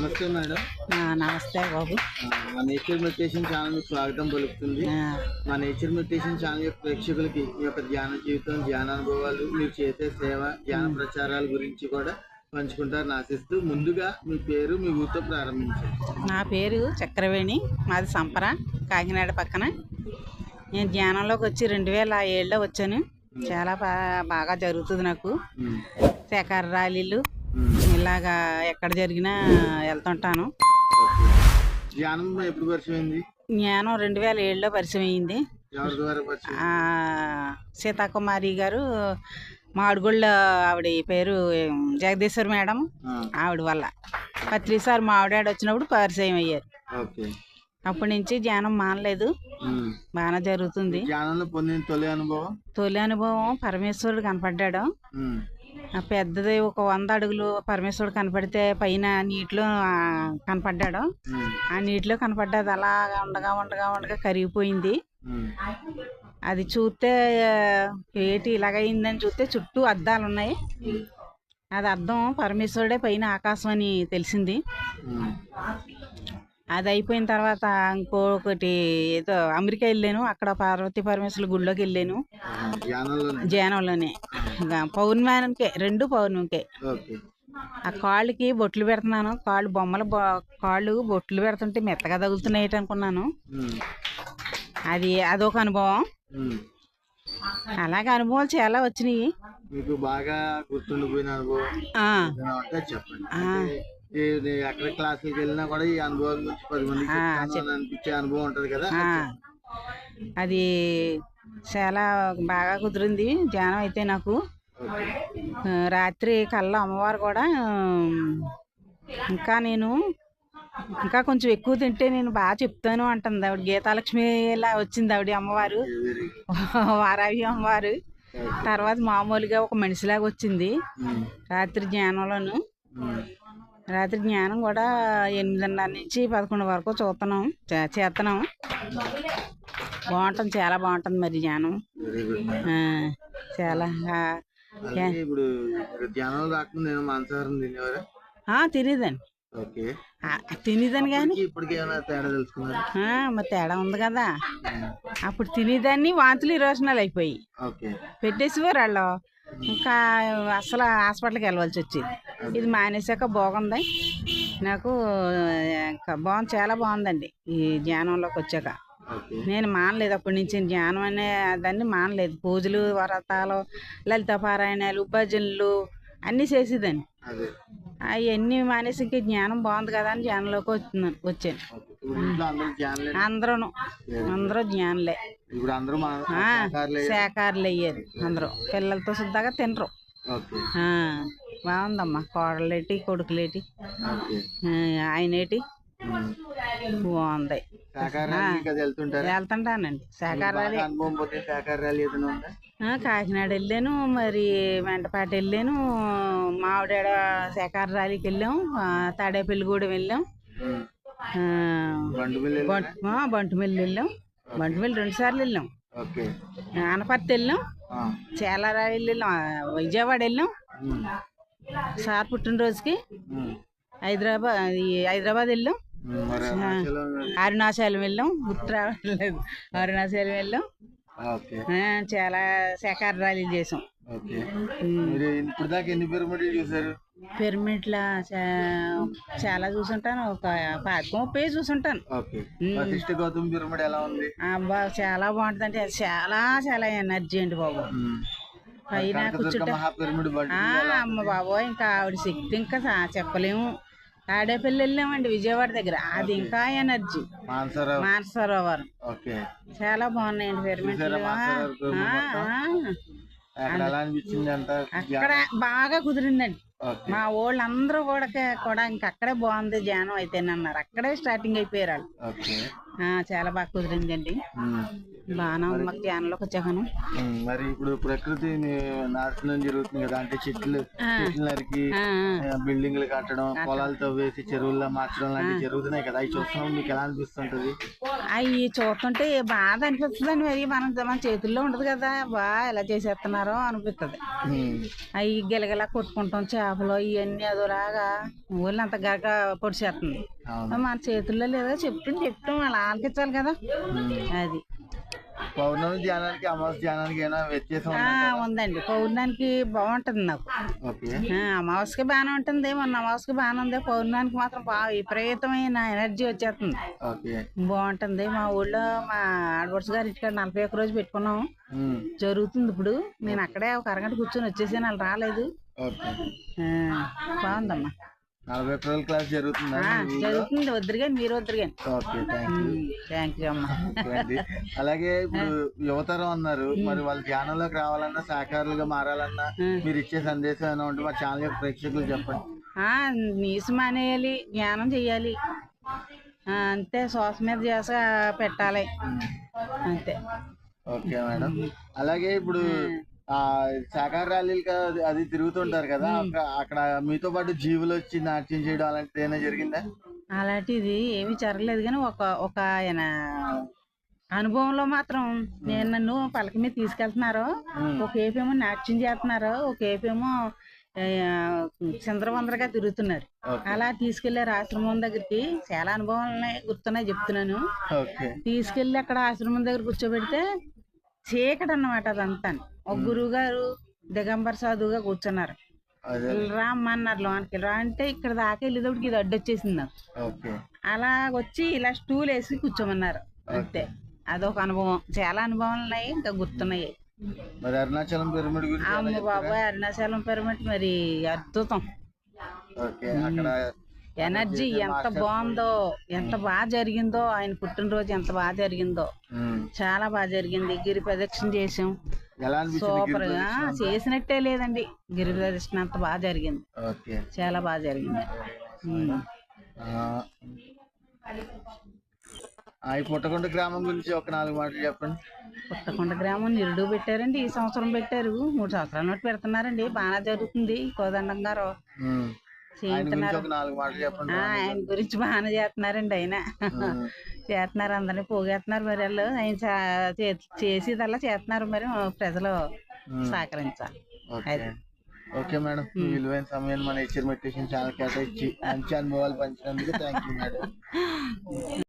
నమస్తే మేడం. నమస్తే బాబు. మా నేచర్ మెడిటేషన్ ఛానల్ మీకు స్వాగతం పలుకుతుంది. మా నేచర్ మెడిటేషన్ ఛానల్ యొక్క ప్రేక్షకులకి మీ యొక్క ధ్యాన జీవితం ధ్యాన అనుభవాలు మీరు చేసే సేవ ధ్యాన ప్రచారాల గురించి కూడా పంచుకుంటారని ఆశిస్తూ ముందుగా మీ పేరు మీ ఊరితో ప్రారంభించారు నా పేరు చక్రవేణి మాది సంపర కాకినాడ పక్కన. నేను ధ్యానంలోకి వచ్చి రెండు వేల ఏడులో వచ్చాను. చాలా బాగా జరుగుతుంది నాకు. శేఖర ర్యాలీలు ఇలాగా ఎక్కడ జరిగినా వెళ్తుంటాను. ఓకే ధ్యానం ఎప్పుడు పరిచయం అయింది జ్ఞానం రెండు వేల ఏడులో పరిచయం? అయింది సీతాకుమారి గారు మాడుగుళ్ళ ఆవిడ పేరు జగదీశ్వర్ మేడం. ఆవిడ వల్ల. పత్రిసారి మా ఆవిడ వచ్చినప్పుడు పరిచయం అయ్యారు. అప్పటి నుంచి ధ్యానం మానలేదు. బాగా జరుగుతుంది. తొలి అనుభవం? తొలి అనుభవం పరమేశ్వరుడు కనపడ్డాడు. పెద్దది ఒక వంద అడుగులు పరమేశ్వరుడు కనపడితే పైన నీటిలో కనపడ్డాడు. ఆ నీటిలో కనపడ్డది అలాగా ఉండగా ఉండగా ఉండగా కరిగిపోయింది. అది చూస్తే ఏంటి ఇలాగైందని చూస్తే చుట్టూ అద్దాలు ఉన్నాయి అది అద్దం పరమేశ్వరుడే పైన ఆకాశం అని తెలిసింది. అది అయిపోయిన తర్వాత ఇంకొకటి ఏదో అమెరికా వెళ్ళాను. అక్కడ పార్వతీ పరమేశ్వరుల గుడిలోకి వెళ్ళాను. జనంలోనే పౌర్ణమానికే రెండు పౌర్ణమికే. ఆ కాళ్ళకి బొట్లు పెడుతున్నాను. కాళ్ళు బొమ్మల కాళ్ళు బొట్లు పెడుతుంటే మెత్తగా తగులుతున్నాయి అనుకున్నాను. అది అదొక అనుభవం. అలాగే అనుభవాలు చాలా వచ్చినాయి. మీకు బాగా గుర్తుండిపోయిన అనుభవం చెప్పండి. ఎక్కడ క్లాసులకు వెళ్ళినా కూడా ఈ అనుభవం గురించి పది మందికి ఆ, చెప్తాను అని అనిపించే అనుభవం ఉంటది కదా. అది చాలా బాగా కుదిరింది ధ్యానం అయితే నాకు. రాత్రి కల్లా అమ్మవారు కూడా ఇంకా నేను ఇంకా కొంచెం ఎక్కువ తింటే నేను బాగా చెప్తాను అంటుంది ఆవిడ. గీతాలక్ష్మి ఇలా వచ్చింది ఆవిడ అమ్మవారు. వెరీ వారావి అమ్మవారు. తర్వాత మామూలుగా ఒక మనిషిలాగా వచ్చింది. రాత్రి జ్ఞానంలోను ఉమ్. రాత్రి జ్ఞానం కూడా ఎనిమిదిన్నర నుంచి పదకొండు వరకు చూస్తున్నాం చేస్తున్నాం బాగుంటుంది చాలా బాగుంటుంది మరి జ్ఞానం. చాలా ఇప్పుడు మీరు ధ్యానం రాకుండా నేను మాంసాహారం తినేవారా? ఆ, తినేదండి తినేదాన్ని కానీ తేడా మరి ఉంది కదా. అప్పుడు తినేదాన్ని వాంతులు ఇరోజనాలు అయిపోయి పెట్టేసేవారు వాళ్ళు. ఇంకా అసలు హాస్పిటల్కి వెళ్ళవలసి వచ్చేది. ఇది మానేసాక బాగుంది. నాకు ఇంకా బాగుంది చాలా బాగుందండి ఈ ధ్యానంలోకి వచ్చాక. నేను మానలేదు అప్పటి నుంచి. ధ్యానం అనే దాన్ని మానలేదు. పూజలు వరతాలు లలిత పారాయణాలు భజనలు అన్నీ చేసేదాన్ని. అవన్నీ మానేసి ఇంక జ్ఞానం బాగుంది కదా అని జ్ఞానంలోకి వచ్చినాను వచ్చాను. అందరూ అందరూ జ్ఞానులే. శాకాహారులు అయ్యారు అందరూ. పిల్లలతో శుద్ధగా తినరు. బాగుందమ్మా. కోడలేటి కొడుకులేటి. ఆయనేటి. బాగుంది. వెళ్తుంటానండి. కాకినాడ వెళ్ళాను మరి వెంటపాటి వెళ్ళాను మావిడాడ శాఖార ర్యాలీకి వెళ్ళాం. తాడేపల్లిగూడెం వెళ్ళాం. బంటుమిల్లి వెళ్ళాం బంటుమిల్లి రెండు సార్లు వెళ్ళాం. ఆనపర్తి వెళ్ళాం. చాలా ర్యాలీలు వెళ్ళాం విజయవాడ వెళ్ళాం. సార్ పుట్టినరోజుకి. హైదరాబాద్ హైదరాబాద్ వెళ్ళాం. అరుణాచలం వెళ్ళాం. గుర్తు రావట్లేదు అరుణాచలం వెళ్ళాం. చాలా శాఖార ర్యాలీలు చేసాం. ఓకే. ఉమ్. మీరు ఇప్పుడు దాకా ఎన్ని పిరమిడ్లు చూసారు పిరమిడ్ల చాలా చూసుంటాను. ఒక పాతిక ముప్పై చూసుంటాను. గౌతమ్ పిరమిడ్ ఎలా ఉంది? అబ్బా చాలా బాగుంటుంది అంటే చాలా చాలా ఎనర్జీ అండి బాబు. పైన కూర్చుంటే. అమ్మ బాబోయ్ ఇంకా ఆవిడ శక్తి ఇంకా చెప్పలేము. తాడేపల్లి వెళ్ళామండి విజయవాడ దగ్గర. అది ఇంకా ఎనర్జీ. మాన్సరావు. మానసరోవరం చాలా బాగున్నాయండి ఆ. అక్కడ బాగా కుదిరిందండి. మా వాళ్ళు అందరూ కూడా కూడా ఇంక అక్కడే బాగుంది ధ్యానం అయితే అన్నారు అక్కడే స్టార్టింగ్ అయిపోయారు వాళ్ళు. చాలా బాగా కుదిరిందండి. బాగానే ఉంది. మాకు ధ్యానంలోకి వచ్చాను మరి ఇప్పుడు ప్రకృతి నాశనం జరుగుతుంది కదా అంటే చెట్లు చెట్లు నరికి బిల్డింగ్లు కట్టడం పొలాలు తవ్వేసి చెరువుల్లో మార్చడం లాంటివి జరుగుతున్నాయి కదా. అవి చూస్తున్నాం మీకు ఎలా అనిపిస్తుంటది. అవి చూస్తుంటే బాధ అనిపిస్తుందండి మరి. మనం మన చేతుల్లో ఉండదు కదా. బా ఎలా చేసేస్తున్నారో అనిపిస్తుంది. అవి గిలగిలా కొట్టుకుంటాం చేపలు ఇవన్నీ అదోలాగా ఊళ్ళో అంత గరక పొడిచేస్తుంది. మన చేతుల్లో లేదో చెప్తుంది చెప్తాం అలా ఆలకించాలి కదా. అది. పౌర్ణమి ధ్యానానికి అమావాస్య ధ్యానానికి ఏమైనా వ్యత్యాసం ఆ, ఉందండి. పౌర్ణానికి బాగుంటుంది నాకు. ఓకే. ఆ, అమావాస్యకి బాగానే ఉంటుంది మొన్న అమావాస్యకి బాగానే ఉంది. పౌర్ణానికి మాత్రం బాగా విపరీతమైన ఎనర్జీ వచ్చేస్తుంది. ఓకే. బాగుంటుంది. మా ఊళ్ళో మా ఆడపడుచు గారి ఇంటికాడ నలభై ఒక్క రోజు పెట్టుకున్నాం. ఉమ్. జరుగుతుంది ఇప్పుడు. నేను అక్కడే ఒక అరగంట కూర్చొని వచ్చేసాను. వాళ్ళు రాలేదు. ఓకే. ఆ, బాగుందమ్మా. నలభై ఒక్క రోజుల క్లాస్ జరుగుతుందా? జరుగుతుంది. వద్దురు కానీ మీరు వద్దురు కానీ okay thank you thank you అమ్మా. ఓకే అండి. అలాగే ఇప్పుడు యువతరం అన్నారు. మరి వాళ్ళు ధ్యానంలోకి రావాలన్నా సాకారులుగా మారాలన్నా మీరు ఇచ్చే సందేశం ఏమైనా ఉంటే మా ఛానల్ యొక్క ప్రేక్షకులు చెప్పండి. ఆ, నీసు మానేయాలి జ్ఞానం చెయ్యాలి. అంతే శ్వాస మీద చేస పెట్టాలి. అంతే. Okay madam. అలాగే ఇప్పుడు ఆ ర్యాలీలు అది- తిరుగుతుంటారు కదా అక్కడ- మీతో పాటు జీవులు వచ్చి నాట్యం చేయడం అలాంటిది ఏమైనా జరిగిందా? అలాంటిది ఏమీ జరగలేదు కానీ ఒక ఒక ఆయన అనుభవంలో మాత్రం నేను నన్ను పలక మీద తీసుకెళ్తున్నారు. ఒక ఏపేమో నాట్యం చేస్తున్నారు ఒక ఏపేమో చిందరవందరగా తిరుగుతున్నారు. అలా తీసుకెళ్ళారు ఆశ్రమం దగ్గరికి చాలా అనుభవాలు గుర్తున్నాయి చెప్తున్నాను. తీసుకెళ్ళి అక్కడ ఆశ్రమం దగ్గర కూర్చోబెడితే చీకటి అన్నమాట అదంతా. ఒక గురువు గారు దిగంబర సాధువుగా కూర్చున్నారు. అదే. రా అమ్మన్నారు లోనికి రా అంటే ఇక్కడ దాకా వెళ్ళేటప్పటికి ఇది అడ్డొచ్చేసింది నాకు. అలా వచ్చి ఇలా స్టూల్ వేసి కూర్చోమన్నారు. అంతే. అదొక అనుభవం. చాలా అనుభవాలు ఉన్నాయి ఇంకా గుర్తున్నాయి. మరి అరుణాచలం పిరమిడ్ అమ్మ? బాబాయ్ అరుణాచలం పిరమిడ్ మరి అద్భుతం. అక్కడ ఎనర్జీ ఎంత బాగుందో ఎంత బాగా జరిగిందో ఆయన పుట్టినరోజు ఎంత బాగా జరిగిందో. చాలా బాగా జరిగింది. గిరి ప్రదక్షిణ చేసాం సూపర్. గా చేసినట్టే లేదండి. గిరి ప్రదక్షిణ అంత బాగా జరిగింది. చాలా బాగా జరిగింది. ఈ పుట్టకొండ గ్రామం గురించి ఒక నాలుగు మాటలు చెప్పండి. పుట్టకొండ గ్రామం నిరుడు పెట్టారండి. ఈ సంవత్సరం పెట్టారు. మూడు సంవత్సరాల నుండి పెడుతున్నారండి. బాగా జరుగుతుంది. కోదండం గారు. ఆయన గురించి బాగానే చేస్తున్నారండి ఆయన. చేస్తున్నారు అందరినీ పోగేస్తున్నారు మరి వాళ్ళు. ఆయన చేసేదల్లా చేస్తున్నారు మరి ప్రజలు సహకరించాలి. ఓకే. Okay madam. విలువైన సమయాన్ని మన హెచ్చర్ మెడిటేషన్ ఛానల్ కేటాయించి మంచి అనుభవాలు పంచినందుకు థ్యాంక్ యూ మేడం.